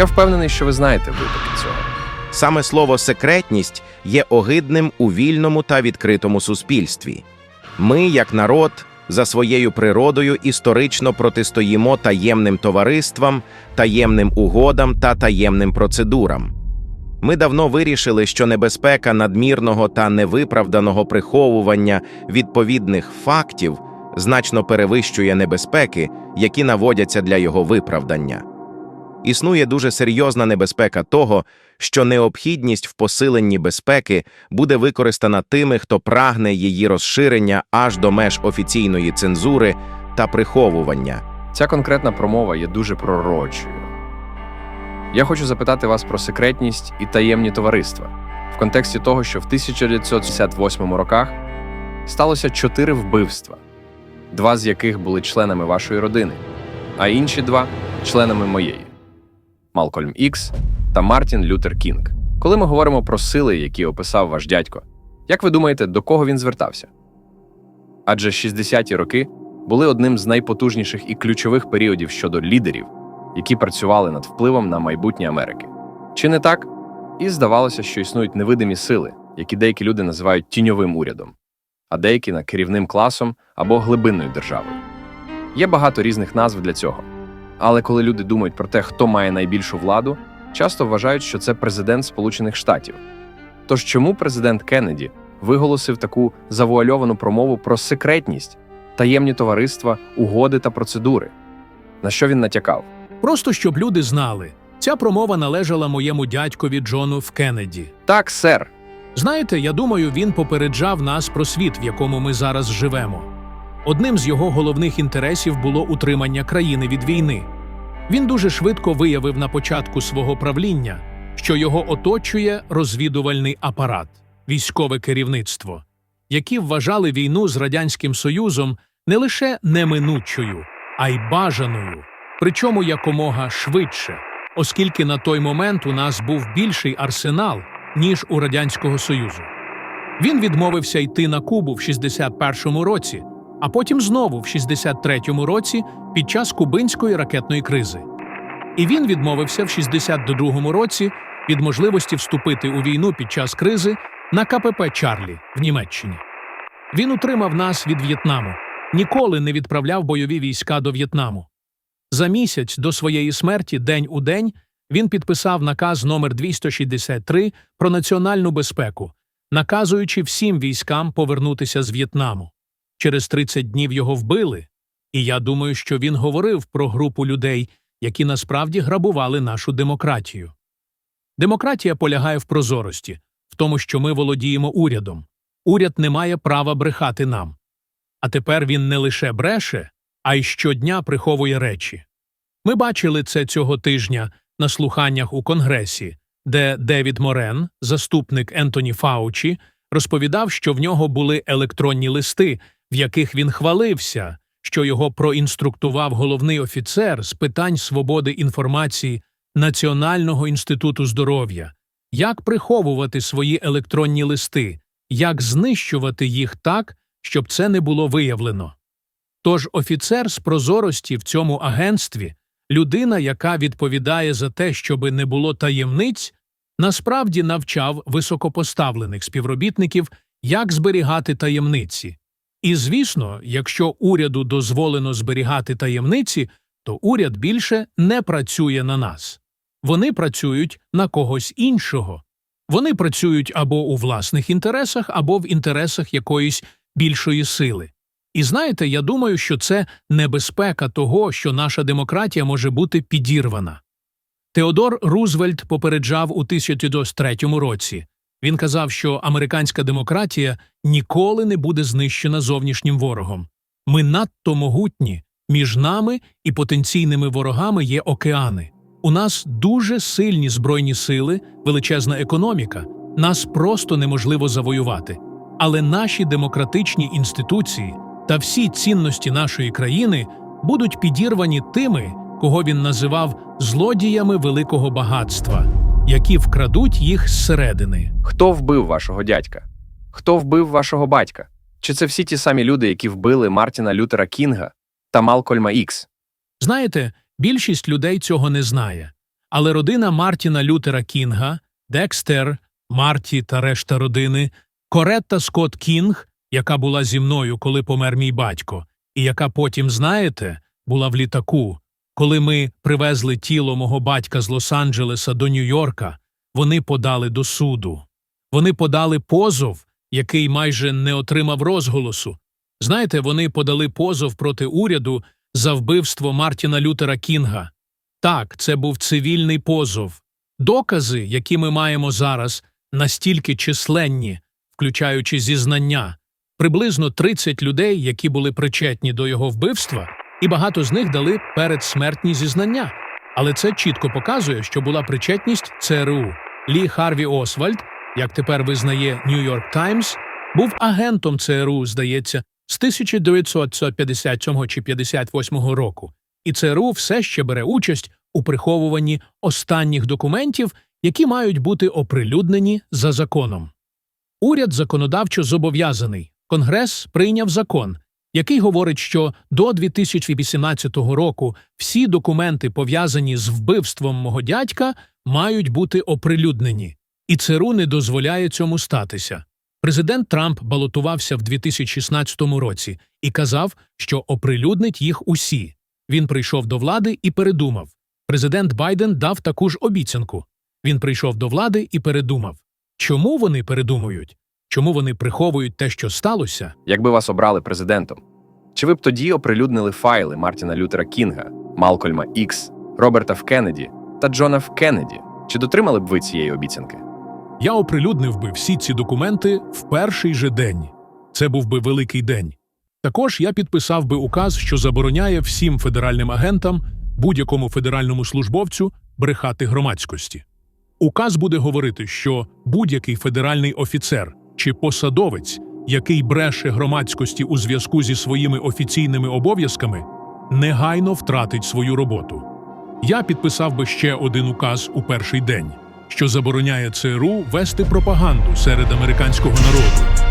Я впевнений, що ви знаєте випадки цього. Саме слово секретність є огидним у вільному та відкритому суспільстві. Ми, як народ, за своєю природою історично протистоїмо таємним товариствам, таємним угодам та таємним процедурам. Ми давно вирішили, що небезпека надмірного та невиправданого приховування відповідних фактів значно перевищує небезпеки, які наводяться для його виправдання. Існує дуже серйозна небезпека того, що необхідність в посиленні безпеки буде використана тими, хто прагне її розширення аж до меж офіційної цензури та приховування. Ця конкретна промова є дуже пророчою. Я хочу запитати вас про секретність і таємні товариства в контексті того, що в 1968 роках сталося чотири вбивства, два з яких були членами вашої родини, а інші два членами моєї Малкольм Ікс та Мартін Лютер Кінг. Коли ми говоримо про сили, які описав ваш дядько, як ви думаєте, до кого він звертався? Адже 60-ті роки були одним з найпотужніших і ключових періодів щодо лідерів, які працювали над впливом на майбутнє Америки. Чи не так? І здавалося, що існують невидимі сили, які деякі люди називають тіньовим урядом, а деякі на керівним класом або глибинною державою. Є багато різних назв для цього. Але коли люди думають про те, хто має найбільшу владу, часто вважають, що це президент Сполучених Штатів. Тож чому президент Кеннеді виголосив таку завуальовану промову про секретність, таємні товариства, угоди та процедури? На що він натякав? Просто щоб люди знали, ця промова належала моєму дядькові Джону Ф. Кеннеді. Так, сер. Знаєте, я думаю, він попереджав нас про світ, в якому ми зараз живемо. Одним з його головних інтересів було утримання країни від війни. Він дуже швидко виявив на початку свого правління, що його оточує розвідувальний апарат, військове керівництво, які вважали війну з Радянським Союзом не лише неминучою, а й бажаною, причому якомога швидше, оскільки на той момент у нас був більший арсенал, ніж у Радянського Союзу. Він відмовився йти на Кубу в 61-му році, а потім знову в 63-му році під час кубинської ракетної кризи. І він відмовився в 62-му році від можливості вступити у війну під час кризи на КПП Чарлі в Німеччині. Він утримав нас від В'єтнаму, ніколи не відправляв бойові війська до В'єтнаму. За місяць до своєї смерті, день у день, він підписав наказ номер 263 про національну безпеку, наказуючи всім військам повернутися з В'єтнаму. Через 30 днів його вбили, і я думаю, що він говорив про групу людей, які насправді грабували нашу демократію. Демократія полягає в прозорості, в тому, що ми володіємо урядом. Уряд не має права брехати нам. А тепер він не лише бреше, а й щодня приховує речі. Ми бачили це цього тижня на слуханнях у Конгресі, де Девід Морен, заступник Ентоні Фаучі, розповідав, що в нього були електронні листи, в яких він хвалився, що його проінструктував головний офіцер з питань свободи інформації Національного інституту здоров'я, як приховувати свої електронні листи, як знищувати їх так, щоб це не було виявлено. Тож офіцер з прозорості в цьому агентстві, людина, яка відповідає за те, щоби не було таємниць, насправді навчав високопоставлених співробітників, як зберігати таємниці. І, звісно, якщо уряду дозволено зберігати таємниці, то уряд більше не працює на нас. Вони працюють на когось іншого. Вони працюють або у власних інтересах, або в інтересах якоїсь більшої сили. І знаєте, я думаю, що це небезпека того, що наша демократія може бути підірвана. Теодор Рузвельт попереджав у 1903 році. Він казав, що американська демократія ніколи не буде знищена зовнішнім ворогом. Ми надто могутні, між нами і потенційними ворогами є океани. У нас дуже сильні збройні сили, величезна економіка, нас просто неможливо завоювати. Але наші демократичні інституції та всі цінності нашої країни будуть підірвані тими, кого він називав злодіями великого багатства, які вкрадуть їх зсередини. Хто вбив вашого дядька? Хто вбив вашого батька? Чи це всі ті самі люди, які вбили Мартіна Лютера Кінга та Малкольма Ікс? Знаєте, більшість людей цього не знає. Але родина Мартіна Лютера Кінга, Декстер, Марті та решта родини, Коретта Скотт Кінг, яка була зі мною, коли помер мій батько, і яка потім, знаєте, була в літаку. Коли ми привезли тіло мого батька з Лос-Анджелеса до Нью-Йорка, вони подали до суду. Вони подали позов, який майже не отримав розголосу. Знаєте, вони подали позов проти уряду за вбивство Мартіна Лютера Кінга. Так, це був цивільний позов. Докази, які ми маємо зараз, настільки численні, включаючи зізнання, приблизно 30 людей, які були причетні до його вбивства, і багато з них дали передсмертні зізнання. Але це чітко показує, що була причетність ЦРУ. Лі Харві Освальд, як тепер визнає Нью-Йорк Таймс, був агентом ЦРУ, здається, з 1957 чи 58 року, і ЦРУ все ще бере участь у приховуванні останніх документів, які мають бути оприлюднені за законом. Уряд законодавчо зобов'язаний. Конгрес прийняв закон, який говорить, що до 2018 року всі документи, пов'язані з вбивством мого дядька, мають бути оприлюднені, і ЦРУ не дозволяє цьому статися. Президент Трамп балотувався в 2016 році і казав, що оприлюднить їх усі. Він прийшов до влади і передумав. Президент Байден дав таку ж обіцянку. Він прийшов до влади і передумав. Чому вони передумують? Чому вони приховують те, що сталося? Якби вас обрали президентом, чи ви б тоді оприлюднили файли Мартіна Лютера Кінга, Малкольма Ікс, Роберта Ф. Кеннеді та Джона Ф. Кеннеді? Чи дотримали б ви цієї обіцянки? Я оприлюднив би всі ці документи в перший же день. Це був би великий день. Також я підписав би указ, що забороняє всім федеральним агентам, будь-якому федеральному службовцю брехати громадськості. Указ буде говорити, що будь-який федеральний офіцер чи посадовець, який бреше громадськості у зв'язку зі своїми офіційними обов'язками, негайно втратить свою роботу. Я підписав би ще один указ у перший день, що забороняє ЦРУ вести пропаганду серед американського народу,